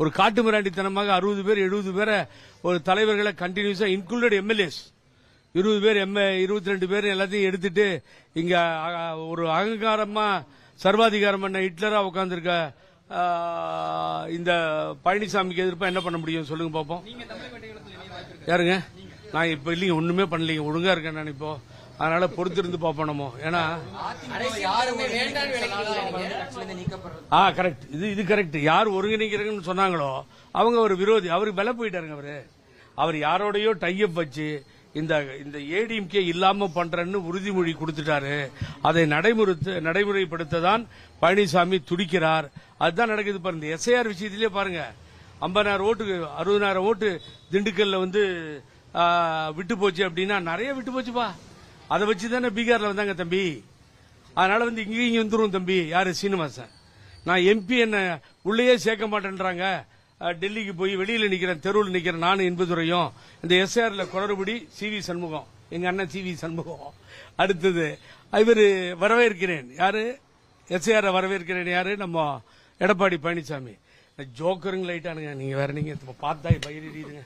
ஒரு காட்டு மிராண்டித்தனமாக அறுபது பேர் எழுபது பேரை ஒரு தலைவர்களை கண்டினியூஸா இன்க்ளூடட் எம்எல்ஏஸ் இருபது பேர் எம்ஏ இருபத்தி ரெண்டு பேர் எல்லாத்தையும் எடுத்துட்டு இங்க ஒரு அகங்காரமா சர்வாதிகாரம் பண்ண ஹிட்லரா உட்கார்ந்திருக்க ஆ, இந்த பழனிசாமிக்கு எதிர்ப்பா என்ன பண்ண முடியும் சொல்லுங்க பாப்போம். யாருங்க? நான் இப்ப இல்லைங்க ஒண்ணுமே பண்ணலீங்க ஒழுங்கா இருக்கேன் நான் இப்போ. அதனால பொறுத்திருந்து பார்ப்போம் நம்ம. ஏன்னா ஆ கரெக்ட் இது இது கரெக்ட் யார் ஒருங்கிணைக்கிறாங்கன்னு சொன்னாங்களோ அவங்க ஒரு விரோதி. அவருக்கு வில போயிட்டாருங்க அவரு. அவர் யாரோடையோ டையப் வச்சு இந்த இந்த ஏடிஎம்கே இல்லாம பண்றேன்னு உறுதிமொழி கொடுத்துட்டாரு. அதை நடைமுறைத்து நடைமுறைப்படுத்த தான் பழனிசாமி துடிக்கிறார். அதுதான் நடக்குது பாருங்க. எஸ்ஐஆர் விஷயத்திலே பாருங்க. ஐம்பதாயிரம் ஓட்டு அறுபதாயிரம் ஓட்டு திண்டுக்கல்ல வந்து விட்டு போச்சு அப்படின்னா நிறைய விட்டு போச்சுப்பா. அதை வச்சு தானே பீகார்ல வந்தாங்க தம்பி. அதனால வந்து இங்கேயும் வந்துரும் தம்பி. யாரு? சீனிவாசன். நான் எம்பி என்ன உள்ளேயே சேர்க்க மாட்டேன்றாங்க. டெல்லிக்கு போய் வெளியில் நிற்கிறேன் தெருவில் நிற்கிறேன் நானும் என்பதுரையும் இந்த எஸ்ஆர்ல குளறுபடி சி வி சண்முகம். எங்க அண்ணன் சி வி சண்முகம். அடுத்தது இவர் வரவேற்கிறேன். யாரு? எஸ்ஆர் வரவேற்கிறேன். யாரு? நம்ம எடப்பாடி பழனிசாமி. ஜோக்கருங்க லைட்டானுங்க நீங்க வேற நீங்க பார்த்தா பயிரிடுங்க